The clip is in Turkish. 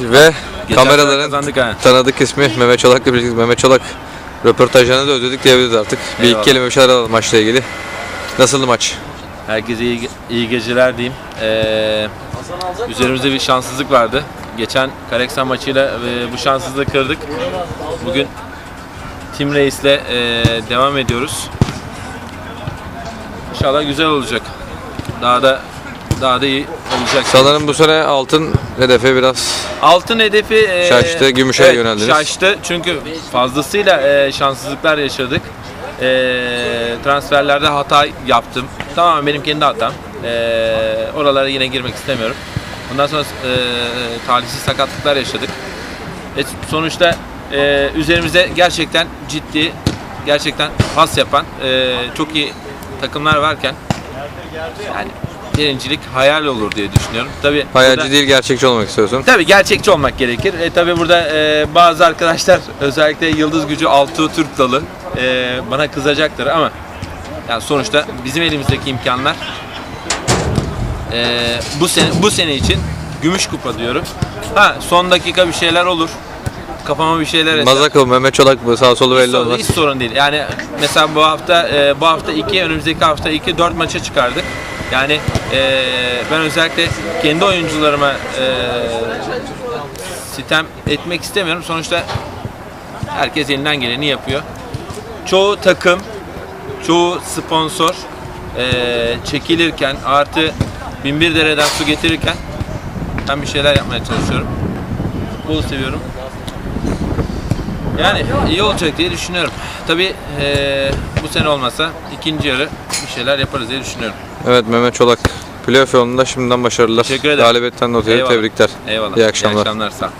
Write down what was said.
ve Geçen kameraların kazandık ha. tanıdık ismi Mehmet Çolak'la birlikte Mehmet Çolak röportajlarını da özledik diyebiliriz artık. Bir Eyvallah. iki kelime bir şeyler alalım maçla ilgili. Nasıldı maç? Herkese iyi, iyi geceler diyeyim. Ee, üzerimizde bir şanssızlık vardı. Geçen Kareksan maçıyla e, bu şanssızlığı kırdık. Bugün Tim Reis'le e, devam ediyoruz. İnşallah güzel olacak. Daha da daha da iyi olacak. Sanırım bu sene altın hedefe biraz Altın hedefi e, Şaştı, gümüşe yöneldiniz. Şaştı çünkü fazlasıyla e, şanssızlıklar yaşadık. E, transferlerde hata yaptım. Tamamen benim kendi hatam. E, oralara yine girmek istemiyorum. Bundan sonra e, talihsiz sakatlıklar yaşadık. E, sonuçta e, üzerimize gerçekten ciddi, gerçekten pas yapan e, çok iyi takımlar varken yani birincilik hayal olur diye düşünüyorum. Tabii hayalci burada- değil gerçekçi olmak istiyorsun. Tabii gerçekçi olmak gerekir. E, tabii burada e, bazı arkadaşlar özellikle Yıldız Gücü Altuğ Türk dalı e, bana kızacaktır ama yani sonuçta bizim elimizdeki imkanlar e, bu sene bu sene için gümüş kupa diyorum. Ha son dakika bir şeyler olur. Kafama bir şeyler eser. Mazakıl, Mehmet Çolak mı sağ solu belli olmaz. hiç sorun değil. Yani mesela bu hafta e, bu hafta iki, önümüzdeki hafta iki, dört maça çıkardık. Yani e, ben özellikle kendi oyuncularıma e, sitem etmek istemiyorum. Sonuçta herkes elinden geleni yapıyor. Çoğu takım, çoğu sponsor e, çekilirken artı binbir dereden su getirirken ben bir şeyler yapmaya çalışıyorum. Futbolu seviyorum. Yani iyi olacak diye düşünüyorum. Tabii eee, bu sene olmasa ikinci yarı bir şeyler yaparız diye düşünüyorum. Evet Mehmet Çolak playoff yolunda şimdiden başarılar. Teşekkür ederim. Galibiyetten dolayı Eyvallah. tebrikler. Eyvallah. İyi akşamlar. İyi akşamlar. Sağ ol.